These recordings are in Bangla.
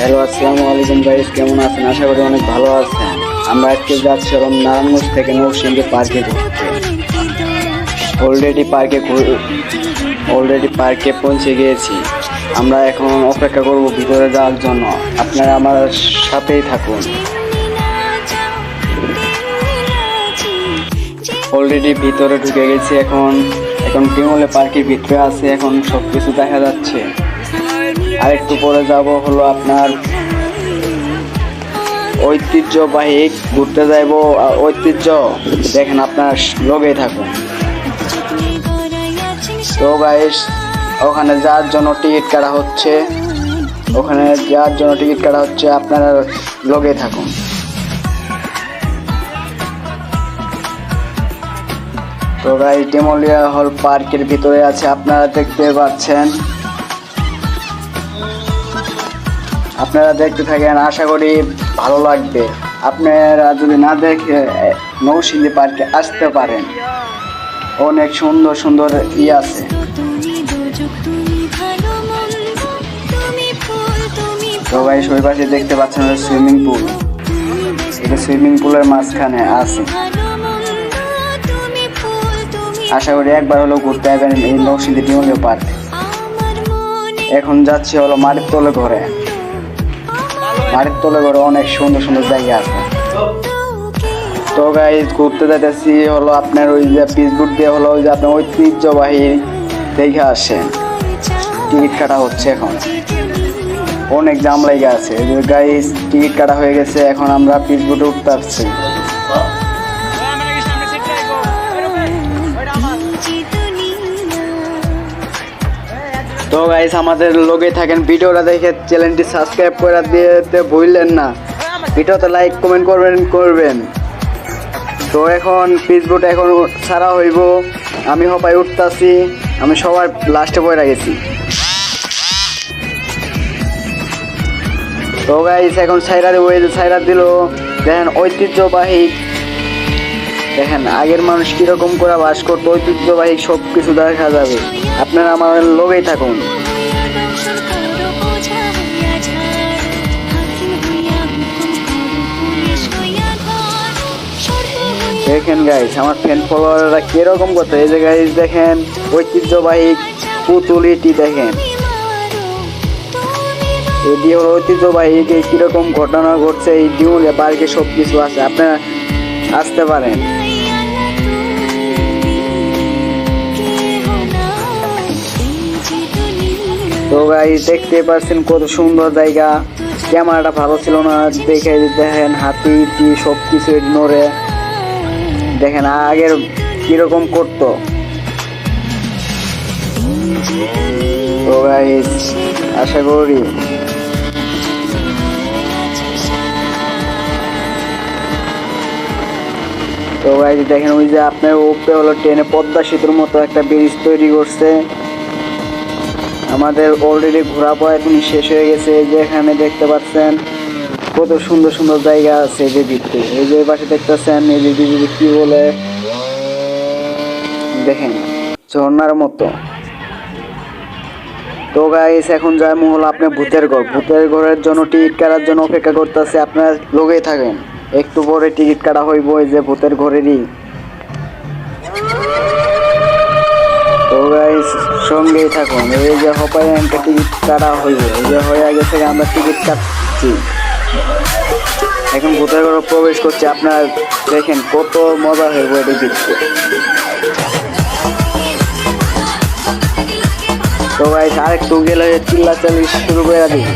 হ্যালো, আসসালামু আলাইকুম গাইস কেমন আছেন? আশা করি অনেক ভালো আছেন। আমরা আজকে যাচ্ছি হলাম নারায়ণগঞ্জ থেকে নৌসিংদী পার্কে অলরেডি পার্কে অলরেডি পার্কে পৌঁছে গিয়েছি। আমরা এখন অপেক্ষা করব ভিতরে যাওয়ার জন্য। আপনারা আমার সাথেই থাকুন। অলরেডি ভিতরে ঢুকে গেছি এখন। এখন টিমলে পার্কের ভিতরে আছে, এখন সব কিছু দেখা যাচ্ছে। আর একটু পরে যাব হলো আপনার ঐতিহ্যবাহী, ঘুরতে যাইব ঐতিহ্য। দেখেন আপনার লগেই থাকুন। তো গাইস ওখানে যাওয়ার জন্য টিকিট কাটা হচ্ছে, ওখানে যাওয়ার জন্য টিকিট কাটা হচ্ছে, আপনারা লগে থাকুন। তো গাই টেমলিয়া হল পার্কের ভিতরে আছে, আপনারা দেখতে পাচ্ছেন। আপনারা দেখতে থাকেন, আশা করি ভালো লাগবে। আপনারা যদি না দেখে নৌসিংদী পার্কে আসতে পারেন। অনেক সুন্দর সুন্দর ই আছে। ভাই ওই পাশে দেখতে পাচ্ছেন সুইমিং পুল। এটা সুইমিং পুলের মাঝখানে আছে। আশা করি একবার হলেও ঘুরতে আসবেন এই নৌসিংদী টিমলীয় পার্ক। এখন যাচ্ছি হলো মাটির তলে ঘরে। মাটির তলে ঘরে অনেক সুন্দর সুন্দর জায়গা আছে। তো গাই ঘুরতে যাইতেছি হলো আপনার ওই যে ফেসবুক দিয়ে হলো ওই যে আপনার ঐতিহ্যবাহী দেখে আসেন টিকিট কাটা হচ্ছে এখন। অনেক জাম লেগে আছে। গাইস টিকিট কাটা হয়ে গেছে। এখন আমরা ফেসবুকে উঠতে আসছি। তো গাইস আমাদের লোকে থাকেন ভিডিওটা দেখে চ্যানেলটি সাবস্ক্রাইব করে দিতে ভুললেন না। ভিডিওতে লাইক কমেন্ট করবেন করবেন। তো এখন ফেসবুক এখন সারা হইব। আমি হপাই উঠতাছি। আমি সবার লাস্টে বয়ে গেছি। তো গাইস এখন সাইরারে ওই সাইরা দিল। দেখেন ঐতিহ্যবাহী দেখেন, আগের মানুষ কীরকম করে বাস করতো, ঐতিহ্যবাহী সব কিছু দেখা যাবে। আপনারা আমার লোকেই থাকুন। দেখেন গাইস আমার ফ্যান ফলোয়াররা কীরকম করতে। এই যে গাইস দেখেন, ঐতিহ্যবাহী পুতুলিটি দেখেন। এটি হলো ঐতিহ্যবাহী কীরকম ঘটনা ঘটছে, এই ডিউলে পার্কে সব কিছু আছে। আপনারা আসতে পারেন তো গাই দেখতে পাচ্ছেন কত সুন্দর জায়গা। ক্যামেরাটা ভালো ছিল না, দেখে দেখেন হাতি টি সব কিছু নড়ে দেখেন আগের কীরকম করতো। তো গাই আশা করি তো গাই দেখেন ওই যে আপনার উপরে হলো ট্রেনে পদ্মা সেতুর মতো একটা ব্রিজ তৈরি করছে। আমাদের অলরেডি ঘোরা পড়া এখন শেষ হয়ে গেছে। এই যে এখানে দেখতে পাচ্ছেন কত সুন্দর সুন্দর জায়গা আছে এই যে দিকতে এই যে পাশে দেখতেছেন, এই যে দিদি কি বলে? দেখেন, ঝর্ণার মতো। তো গাইস এখন যাই হলো আপনার ভূতের ঘর। ভূতের ঘরের জন্য টিকিট কাটার জন্য অপেক্ষা করতেছে। আপনার লোকেই থাকেন। একটু পরে টিকিট কাটা হইব এই যে ভূতের ঘরেরই তো গাইস সঙ্গেই থাকুন। এই যে হপাই একটা টিকিট কাটা হইব। এই যে হয়ে গেছে আমরা টিকিট কাটছি। এখন ভূতের ঘরে প্রবেশ করছি। আপনার দেখেন কত মজা হইব এটা দেখতে তো গাইস আরেকটু গেলে চিল্লা চালি শুরু করে দিই।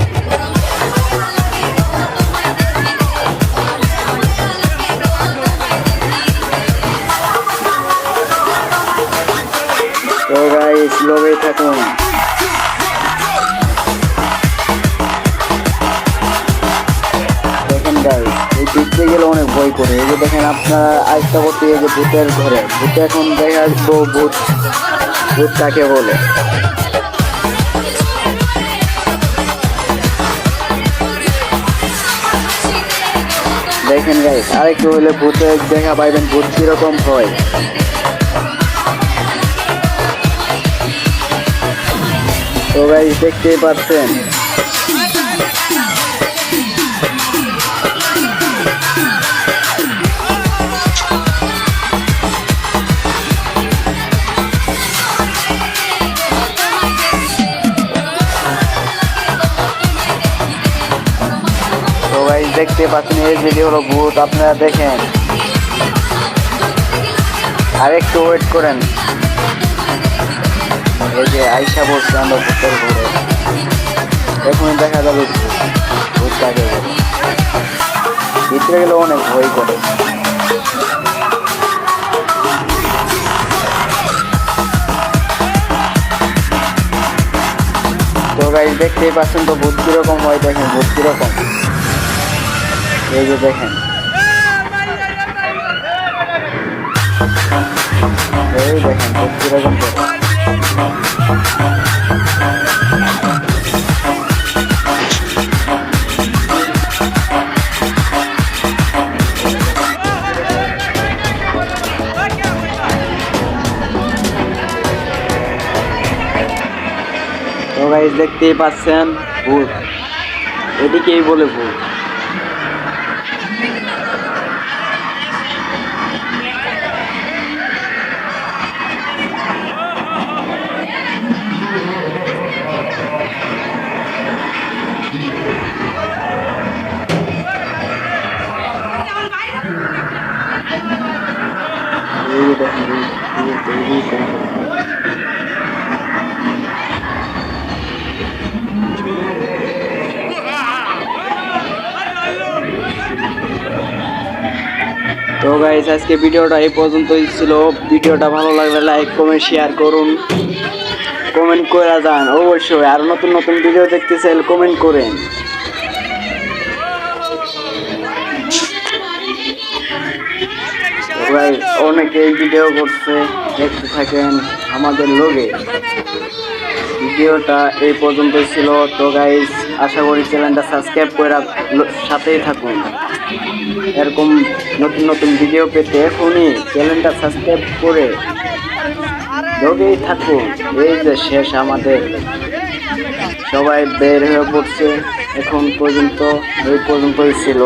লোভে থাকুন? দেখেন গাইস এই দেখতে গেলে অনেক ভয় করে। এই যে দেখেন আপনারা আরেকটা করতে এই যে ভূতের ঘরে। ভূত এখন দেখা আসব ভূত। ভূত কাকে বলে? দেখেন গাইস আরেকটু হলে ভূতের দেখা পাইবেন, ভূত কীরকম হয়। तो भाई, देखते ही पाते हैं। तो देखते पाचन ये भिडियो हलो भूत अपनारा देखें। और एक वेट करें। এই যে আইসা বলছে আমরা ভূতের ঘরে এখনই দেখা যাবে ভূত ভিতরে গেলে অনেক ভয় করে। তো গাইজ দেখতেই পাচ্ছেন তো ভূত কীরকম হয়, দেখেন ভূত কীরকম। এই যে দেখেন। এই দেখেন ভূত কীরকম করে। তো গাইজ দেখতেই পাচ্ছেন ভূত এদিকেই বলে ভূত তো গাইস আজকে ভিডিওটা এই পর্যন্তই ছিল। ভিডিওটা ভালো লাগলে লাইক কমেন্ট শেয়ার করুন। কমেন্ট করে যান, অবশ্যই। আর নতুন নতুন ভিডিও দেখতে চাইলে কমেন্ট করেন। Guys, অনেকেই ভিডিও করছে দেখতে থাকেন আমাদের লোকে। ভিডিওটা এই পর্যন্তই ছিল। তো গাইস আশা করি চ্যানেলটা সাবস্ক্রাইব করে সাথেই থাকুন। এরকম নতুন নতুন ভিডিও পেতে এখনই চ্যানেলটা সাবস্ক্রাইব করে লগেই থাকুন। এই যে শেষ আমাদের। সবাই বের হয়ে পড়ছে। এখন পর্যন্ত এই পর্যন্তই ছিল।